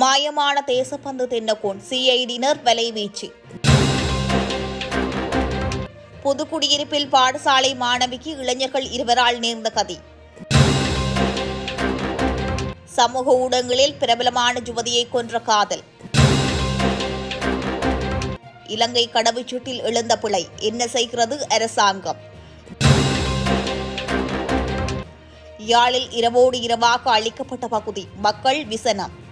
மாயமான தேசப்பந்து தென்னகோன் சிஐடியினர் வலைவீச்சு புதுக்குடியிருப்பில் பாடசாலை மாணவிக்கு இளைஞர்கள் இருவரால் நேர்ந்த கதி. சமூக ஊடகங்களில் பிரபலமான யுவதியை கொன்ற காதல். இலங்கை கடவுச்சீட்டில் எழுந்த பிழை என்ன செய்கிறது அரசாங்கம்? யாழில் இரவோடு இரவாக அளிக்கப்பட்ட பகுதி மக்கள் விசனம்.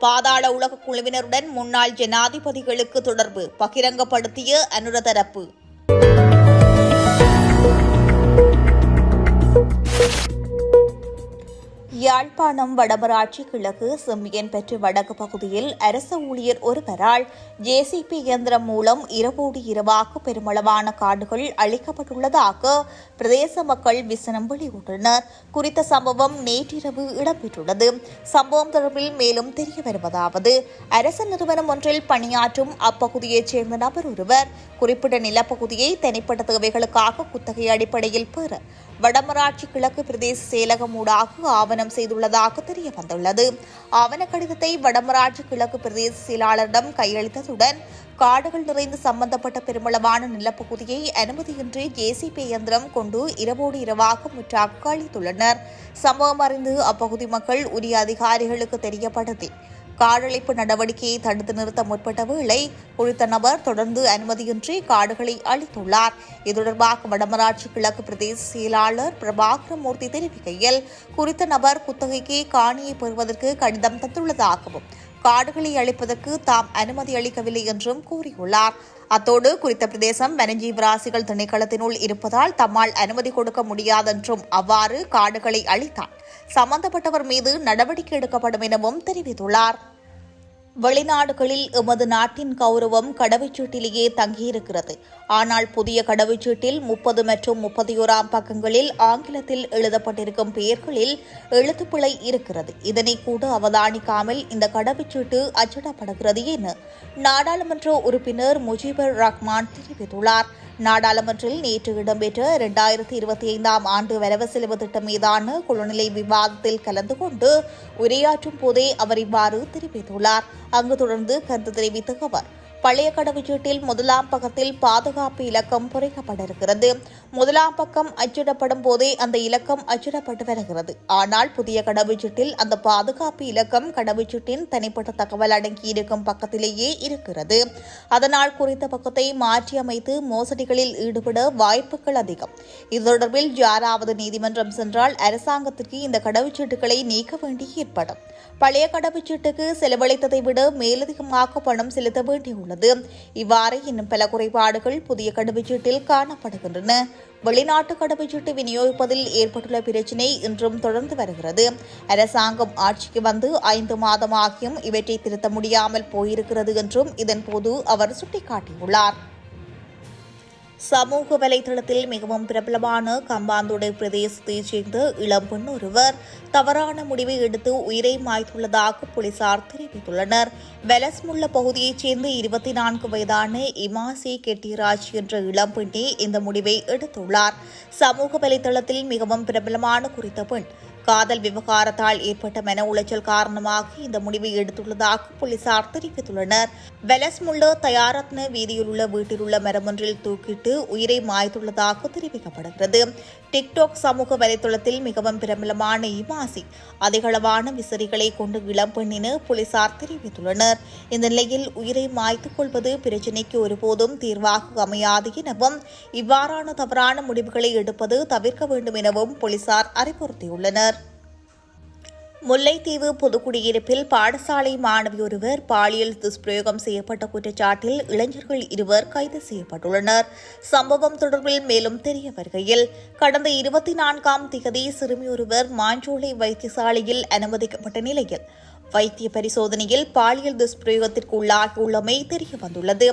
பாதாள உலக குழுவினருடன் முன்னாள் ஜனாதிபதிகளுக்கு தொடர்பு பகிரங்கப்படுத்திய அனுரதரப்பு. யாழ்ப்பாணம் வடமராட்சி கிழக்கு செம்மியன் பெற்று வடக்கு பகுதியில் அரசு ஊழியர் ஒருவரால் ஜேசிபி இயந்திரம் மூலம் இரவோடு இரவாக பெருமளவான காடுகள் அளிக்கப்பட்டுள்ளதாக பிரதேச மக்கள் விசனம் வெளியிட்டுள்ளனர். குறித்த சம்பவம் நேற்றிரவு இடம்பெற்றுள்ளது. சம்பவம் தொடர்பில் மேலும் தெரிய வருவதாவது அரசு நிறுவனம் ஒன்றில் பணியாற்றும் அப்பகுதியைச் சேர்ந்த நபர் ஒருவர் குறிப்பிட்ட நிலப்பகுதியை தனிப்பட்ட தேவைகளுக்காக குத்தகை அடிப்படையில் பெற வடமராட்சி கிழக்கு பிரதேச செயலகம் ஊடாக ஆவணம் செய்துள்ளதாக தெரிய வந்துள்ளது ஆவண கடிதத்தை வடமராட்சி கிழக்கு பிரதேச செயலாளரிடம் கையளித்ததுடன் காடுகள் நிறைந்து சம்பந்தப்பட்ட பெருமளவான நிலப்பகுதியை அனுமதியின்றி ஜேசிபி இயந்திரம் கொண்டு இரவோடு இரவாக முற்றாக அளித்துள்ளனர் சம்பவம் அறிந்து அப்பகுதி மக்கள் உரிய அதிகாரிகளுக்கு தெரியப்படுத்தி காடழிப்பு நடவடிக்கையை தடுத்து நிறுத்த முற்பட்ட வேளை குறித்த நபர் தொடர்ந்து அனுமதியின்றி காடுகளை அளித்துள்ளார் இது தொடர்பாக வடமராட்சி கிழக்கு பிரதேச செயலாளர் பிரபாகரமூர்த்தி தெரிவிக்கையில் குறித்த நபர் குத்தகைக்கு காணியை பெறுவதற்கு கடிதம் தந்துள்ளதாகவும் காடுகளை அளிப்பதற்கு தாம் அனுமதி அளிக்கவில்லை என்றும் கூறியுள்ளார். அத்தோடு குறித்த பிரதேசம் வனஜீவராசிகள் திணைக்களத்தினுள் இருப்பதால் தம்மால் அனுமதி கொடுக்க முடியாதென்றும் அவ்வாறு காடுகளை அளித்தார் சம்பந்தப்பட்டவர் மீது நடவடிக்கை எடுக்கப்படும் எனவும் தெரிவித்துள்ளார். வெளிநாடுகளில் எமது நாட்டின் கௌரவம் கடவுச்சீட்டிலேயே தங்கியிருக்கிறது. ஆனால் புதிய கடவுச்சீட்டில் முப்பது மற்றும் முப்பத்தியோராம் பக்கங்களில் ஆங்கிலத்தில் எழுதப்பட்டிருக்கும் பெயர்களில் எழுத்துப்பிழை இருக்கிறது. இதனை கூட அவதானிக்காமல் இந்த கடவுச்சீட்டு அச்சிடப்படுகிறது என நாடாளுமன்ற உறுப்பினர் முஜிபுர் ரஹ்மான் தெரிவித்துள்ளார். நாடாளுமன்றில் நேற்று இடம்பெற்ற இரண்டாயிரத்தி இருபத்தி ஐந்தாம் ஆண்டு வரவு செலவு திட்டம் மீதான குழுநிலை விவாதத்தில் கலந்து கொண்டு உரையாற்றும் போதே அவர் இவ்வாறு தெரிவித்துள்ளார். அங்கு தொடர்ந்து கருத்து தெரிவித்த அவர் பழைய கடவுச்சீட்டில் முதலாம் பக்கத்தில் பாதுகாப்பு இலக்கம் பொறிக்கப்பட்டிருக்கிறது. முதலாம் பக்கம் அச்சிடப்படும் போதே அந்த இலக்கம் அச்சிடப்பட்டு வருகிறது. ஆனால் புதிய கடவுச்சீட்டில் அந்த பாதுகாப்பு இலக்கம் கடவுச்சீட்டின் தனிப்பட்ட தகவல் அடங்கியிருக்கும் பக்கத்திலேயே இருக்கிறது. அதனால் குறித்த பக்கத்தை மாற்றி அமைத்து மோசடிகளில் ஈடுபட வாய்ப்புகள் அதிகம். இது தொடர்பில் யாராவது நீதிமன்றம் சென்றால் அரசாங்கத்திற்கு இந்த கடவுச்சீட்டுகளை நீக்க வேண்டி ஏற்படும். பழைய கடவுச்சீட்டுக்கு செலவழித்ததை விட மேலதிகமாக பணம் செலுத்த வேண்டியுள்ளது. இவ்வாறு இன்னும் பல குறைபாடுகள் புதிய கடவுச்சீட்டில் காணப்படுகின்றன. வெளிநாட்டு கடவுச்சீட்டு விநியோகிப்பதில் ஏற்பட்டுள்ள பிரச்சினை இன்றும் தொடர்ந்து வருகிறது. அரசாங்கம் ஆட்சிக்கு வந்து ஐந்து மாதமாகியும் இவற்றை திருத்த முடியாமல் போயிருக்கிறது என்றும் இதன்போது அவர் சுட்டிக்காட்டியுள்ளார். சமூக வலைதளத்தில் மிகவும் பிரபலமான கம்பாந்துடை பிரதேசத்தைச் சேர்ந்த இளம்பெண் ஒருவர் தவறான முடிவை எடுத்து உயிரை மாய்த்துள்ளதாக போலீசார் தெரிவித்துள்ளனர். வெலஸ்முள்ள பகுதியைச் சேர்ந்த இருபத்தி நான்கு வயதான இமாசி கெட்டிராஜ் என்ற இளம்பெண்ணே இந்த முடிவை எடுத்துள்ளார். சமூக வலைதளத்தில் மிகவும் பிரபலமான குறித்த பெண் காதல் விவகாரத்தால் ஏற்பட்ட மன உளைச்சல் காரணமாக இந்த முடிவை எடுத்துள்ளதாக போலீசார் தெரிவித்துள்ளனர். வெலஸ்முள்ள தயாரத்ன வீதியில் உள்ள வீட்டில் உள்ள மரமொன்றில் தூக்கிட்டு உயிரை மாய்த்துள்ளதாக தெரிவிக்கப்படுகிறது. டிக்டாக் சமூக வலைதளத்தில் மிகவும் பிரபலமான இமாசி அதிகளவான விசிறிகளை கொண்டு இளம் என போலீசார் தெரிவித்துள்ளனர். இந்த நிலையில் உயிரை மாய்த்துக் கொள்வது பிரச்சினைக்கு ஒருபோதும் தீர்வாக அமையாது எனவும் இவ்வாறான தவறான முடிவுகளை எடுப்பது தவிர்க்க வேண்டும் எனவும் போலீசார் அறிவுறுத்தியுள்ளனர். முல்லைத்தீவு பொதுக்குடியிருப்பில் பாடசாலை மாணவி ஒருவர் பாலியல் துஷ்பிரயோகம் செய்யப்பட்ட குற்றச்சாட்டில் இளைஞர்கள் இருவர் கைது செய்யப்பட்டுள்ளனர். சம்பவம் தொடர்பில் மேலும் தெரிய வருகையில் கடந்த இருபத்தி நான்காம் திகதி சிறுமி ஒருவர் மாஞ்சோலை வைத்தியசாலையில் அனுமதிக்கப்பட்ட நிலையில் வைத்திய பரிசோதனையில் பாலியல் துஷ்பிரயோகத்திற்கு உள்ளாகியுள்ளமை தெரிய வந்துள்ளது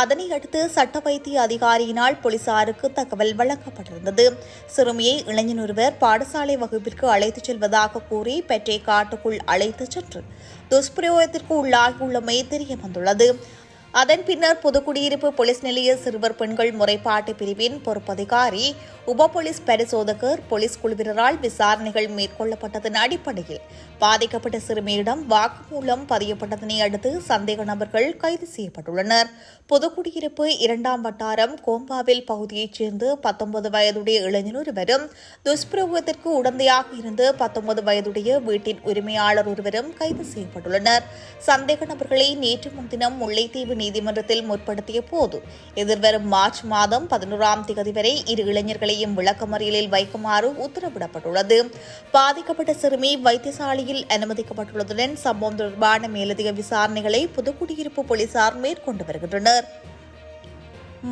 அதனை அடுத்து சட்ட வைத்திய அதிகாரியினால் போலீசாருக்கு தகவல் வழங்கப்பட்டிருந்தது. சிறுமியை இளைஞன் ஒருவர் பாடசாலை வகுப்பிற்கு அழைத்துச் செல்வதாக கூறி பெற்றை காட்டுக்குள் அழைத்துச் சென்று துஷ்பிரயோகத்திற்கு உள்ளாகியுள்ளமை தெரிய வந்துள்ளது அதன் பின்னர் புதுக்குடியிருப்பு போலீஸ் நிலைய சிறுவர் பெண்கள் முறைப்பாட்டு பிரிவின் பொறுப்பதிகாரி உப போலீஸ் பரிசோதகர் போலீஸ் குழுவினரால் விசாரணைகள் மேற்கொள்ளப்பட்டதன் அடிப்படையில் பாதிக்கப்பட்ட சிறுமியிடம் வாக்குமூலம் பதியப்பட்டதனை அடுத்து சந்தேக நபர்கள் கைது செய்யப்பட்டுள்ளனர். பொதுக்குடியிருப்பு இரண்டாம் வட்டாரம் கோம்பாவில் பகுதியைச் சேர்ந்த பத்தொன்பது வயதுடைய இளைஞர் ஒருவரும் துஷ்பிரயோகத்திற்கு உடந்தையாக இருந்து பத்தொன்பது வயதுடைய வீட்டின் உரிமையாளர் ஒருவரும் கைது செய்யப்பட்டுள்ளனர். சந்தேக நபர்களை நேற்று முன்தினம் முல்லைத்தீவு நீதிமன்றத்தில் முற்படுத்திய போது எதிர்வரும் மார்ச் மாதம் பதினோராம் தேதி வரை இரு இளைஞர்களை இளைஞர்களையும் விளக்கமறியலில் வைக்குமாறு உத்தரவிடப்பட்டுள்ளது. பாதிக்கப்பட்ட சிறுமி வைத்தியசாலையில் அனுமதிக்கப்பட்டுள்ளதுடன் சம்பவம் தொடர்பான மேலதிக விசாரணைகளை புதுக்குடியிருப்பு போலீசார் மேற்கொண்டு வருகின்றனர்.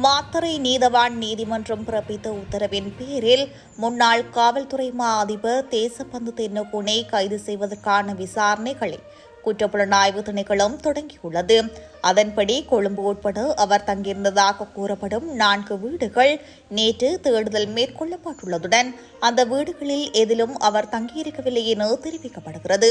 மாத்தறை நீதவான் நீதிமன்றம் பிறப்பித்த உத்தரவின் பேரில் முன்னாள் காவல்துறை மா அதிபர் தேசப்பந்து தென்னகோனை கைது செய்வதற்கான விசாரணைகளை குற்றப்புலனாய்வு திணைக்களம் தொடங்கியுள்ளது. அதன்படி கொழும்பு உட்பட அவர் தங்கியிருந்ததாக கூறப்படும் நான்கு வீடுகள் நேற்று தேடுதல் மேற்கொள்ளப்பட்டுள்ளதுடன் அந்த வீடுகளில் எதிலும் அவர் தங்கியிருக்கவில்லை என தெரிவிக்கப்படுகிறது.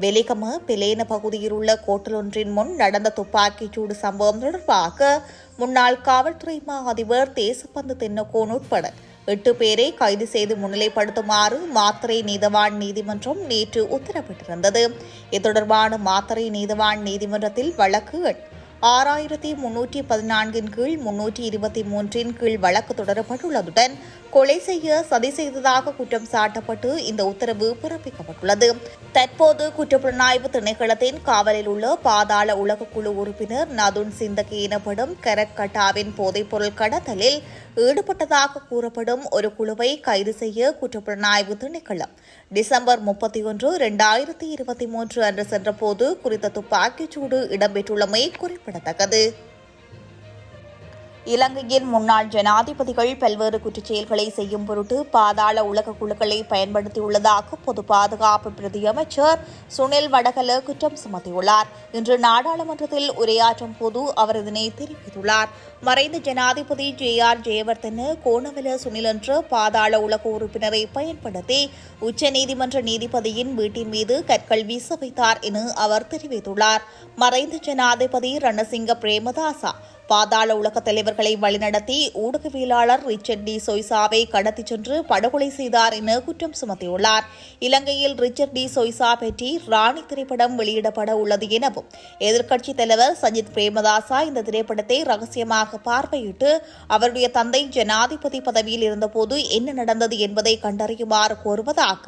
வெலிகம பிலேன பகுதியில் உள்ள கோட்டலொன்றின் முன் நடந்த துப்பாக்கிச் சூடு சம்பவம் தொடர்பாக முன்னாள் காவல்துறை மா அதிபர் தேசப்பந்து தென்னகோன் உட்பட எட்டு பேரை கைது செய்து முன்னிலைப்படுத்துமாறு மாத்திரை நீதவான் நீதிமன்றம் நேற்று உத்தரவிட்டிருந்தது. இது தொடர்பான மாத்திரை நீதவான் நீதிமன்றத்தில் வழக்கு ஆறாயிரத்தி முன்னூற்றி பதினான்கின் கீழ் முன்னூற்றி இருபத்தி மூன்றின் கீழ் வழக்கு தொடரப்பட்டுள்ளதுடன் கொலை செய்ய சதி செய்ததாக குற்றம் சாட்டப்பட்டு இந்த உத்தரவு பிறப்பிக்கப்பட்டுள்ளது. தற்போது குற்றப்புலனாய்வு திணைக்களத்தின் காவலில் உள்ள பாதாள உலக குழு உறுப்பினர் நதுன் சிந்தகி எனப்படும் கரக்கட்டாவின் போதைப்பொருள் கடத்தலில் ஈடுபட்டதாக கூறப்படும் ஒரு குழுவை கைது செய்ய குற்றப்புலனாய்வு திணைக்களம் டிசம்பர் முப்பத்தி ஒன்று இரண்டாயிரத்தி இருபத்தி மூன்று அன்று சென்றபோது குறித்த துப்பாக்கிச்சூடு இடம்பெற்றுள்ளமை குறிப்பிடத்தக்கது. இலங்கையின் முன்னாள் ஜனாதிபதிகள் பல்வேறு குற்றச்செயல்களை செய்யும் பொருட்டு பாதாள உலக குழுக்களை பயன்படுத்தியுள்ளதாக பொது பாதுகாப்பு பிரதியமைச்சர் சுனில் வடகல குற்றம் சுமத்தியுள்ளார். இன்று நாடாளுமன்றத்தில் உரையாற்றும் போது அவர் இதனை தெரிவித்துள்ளார். மறைந்த ஜனாதிபதி ஜே ஆர் ஜெயவர்தன கோணவல சுனில் என்ற பாதாள உலக உறுப்பினரை பயன்படுத்தி உச்சநீதிமன்ற நீதிபதியின் வீட்டின் மீது கற்கள் வீச வைத்தார் என அவர் தெரிவித்துள்ளார். மறைந்த ஜனாதிபதி ரணசிங்க பிரேமதாசா பாதாள உலக தலைவர்களை வழிநடத்தி ஊடகவியலாளர் ரிச்சர்ட் டி சொய்சாவை கடத்திச் சென்று படுகொலை செய்தார் என குற்றம் சுமத்தியுள்ளார். இலங்கையில் ரிச்சர்ட் டி சொய்சா பற்றி ராணி திரைப்படம் வெளியிடப்பட உள்ளது எனவும் எதிர்க்கட்சித் தலைவர் சஜித் பிரேமதாசா இந்த திரைப்படத்தை ரகசியமாக பார்வையிட்டு அவருடைய தந்தை ஜனாதிபதி பதவியில் இருந்தபோது என்ன நடந்தது என்பதை கண்டறியுமாறு கோருவதாக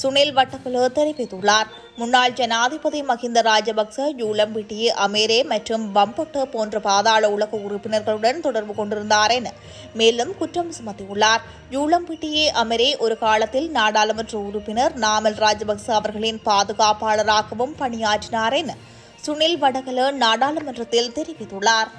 சுனில் வட்டகுலு தெரிவித்துள்ளார். முன்னாள் ஜனாதிபதி மஹிந்த ராஜபக்ச யூலம்பிட்டி அமேரே மற்றும் பம்பட்டு போன்ற பாதாள உலக உறுப்பினர்களுடன் தொடர்பு கொண்டிருந்தார் என மேலும் குற்றம் சுமத்தியுள்ளார். யூலம்பிட்டியே அமரே ஒரு காலத்தில் நாடாளுமன்ற உறுப்பினர் நாமல் ராஜபக்ச அவர்களின் பாதுகாப்பாளராகவும் பணியாற்றினார் என சுனில் வடகல நாடாளுமன்றத்தில் தெரிவித்துள்ளார்.